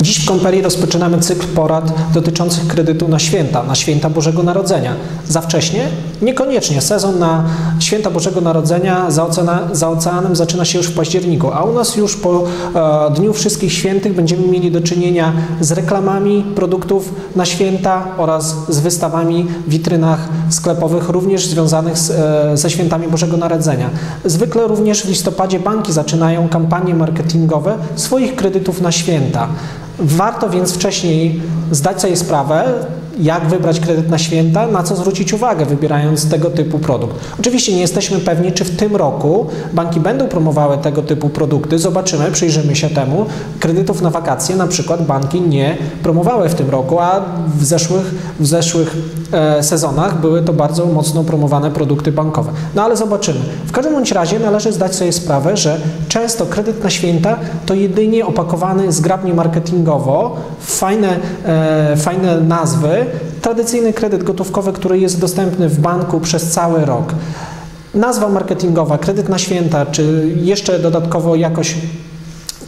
Dziś w Komperii rozpoczynamy cykl porad dotyczących kredytu na święta, na święta Bożego Narodzenia. Za wcześnie? Niekoniecznie. Sezon na święta Bożego Narodzenia za, za oceanem zaczyna się już w październiku, a u nas już po e, Dniu Wszystkich Świętych będziemy mieli do czynienia z reklamami produktów na święta oraz z wystawami w witrynach sklepowych, również związanych z, e, ze świętami Bożego Narodzenia. Zwykle również w listopadzie banki zaczynają kampanie marketingowe swoich kredytów na święta. Warto więc wcześniej zdać sobie sprawę, jak wybrać kredyt na święta, na co zwrócić uwagę, wybierając tego typu produkt. Oczywiście nie jesteśmy pewni, czy w tym roku banki będą promowały tego typu produkty. Zobaczymy, przyjrzymy się temu. Kredytów na wakacje na przykład banki nie promowały w tym roku, a w zeszłych, w zeszłych e, sezonach były to bardzo mocno promowane produkty bankowe. No ale zobaczymy. W każdym bądź razie należy zdać sobie sprawę, że często kredyt na święta to jedynie opakowany zgrabnie marketingowo, fajne, e, fajne nazwy, tradycyjny kredyt gotówkowy, który jest dostępny w banku przez cały rok. Nazwa marketingowa, kredyt na święta, czy jeszcze dodatkowo jakoś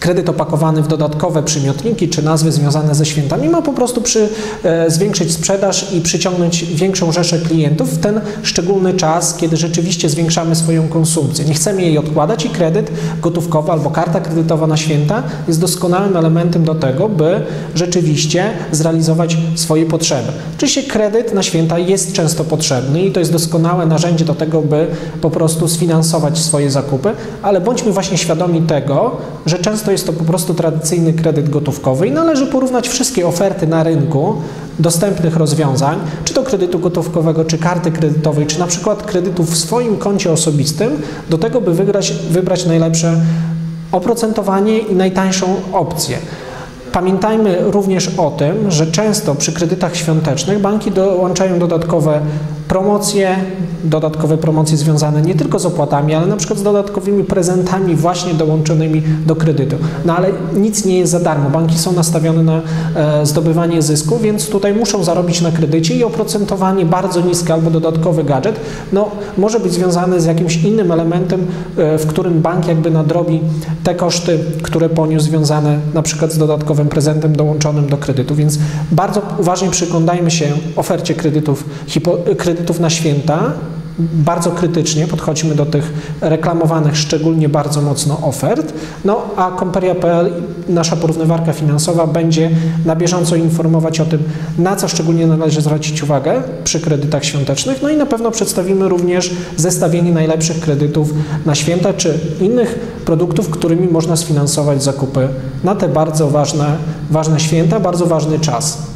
kredyt opakowany w dodatkowe przymiotniki czy nazwy związane ze świętami ma po prostu przy, e, zwiększyć sprzedaż i przyciągnąć większą rzeszę klientów w ten szczególny czas, kiedy rzeczywiście zwiększamy swoją konsumpcję. Nie chcemy jej odkładać i kredyt gotówkowy albo karta kredytowa na święta jest doskonałym elementem do tego, by rzeczywiście zrealizować swoje potrzeby. Oczywiście kredyt na święta jest często potrzebny i to jest doskonałe narzędzie do tego, by po prostu sfinansować swoje zakupy, ale bądźmy właśnie świadomi tego, że często jest to po prostu tradycyjny kredyt gotówkowy i należy porównać wszystkie oferty na rynku dostępnych rozwiązań, czy to kredytu gotówkowego, czy karty kredytowej, czy na przykład kredytu w swoim koncie osobistym, do tego, by wybrać, wybrać najlepsze oprocentowanie i najtańszą opcję. Pamiętajmy również o tym, że często przy kredytach świątecznych banki dołączają dodatkowe promocje, dodatkowe promocje związane nie tylko z opłatami, ale na przykład z dodatkowymi prezentami właśnie dołączonymi do kredytu. No ale nic nie jest za darmo. Banki są nastawione na e, zdobywanie zysku, więc tutaj muszą zarobić na kredycie i oprocentowanie bardzo niskie albo dodatkowy gadżet no, może być związane z jakimś innym elementem, e, w którym bank jakby nadrobi te koszty, które poniósł związane na przykład z dodatkowym prezentem dołączonym do kredytu. Więc bardzo uważnie przyglądajmy się ofercie kredytów, kredytów kredytów na święta bardzo krytycznie podchodzimy do tych reklamowanych szczególnie bardzo mocno ofert. No a Komperia.pl, nasza porównywarka finansowa, będzie na bieżąco informować o tym, na co szczególnie należy zwrócić uwagę przy kredytach świątecznych. No i na pewno przedstawimy również zestawienie najlepszych kredytów na święta czy innych produktów, którymi można sfinansować zakupy na te bardzo ważne, ważne święta, bardzo ważny czas.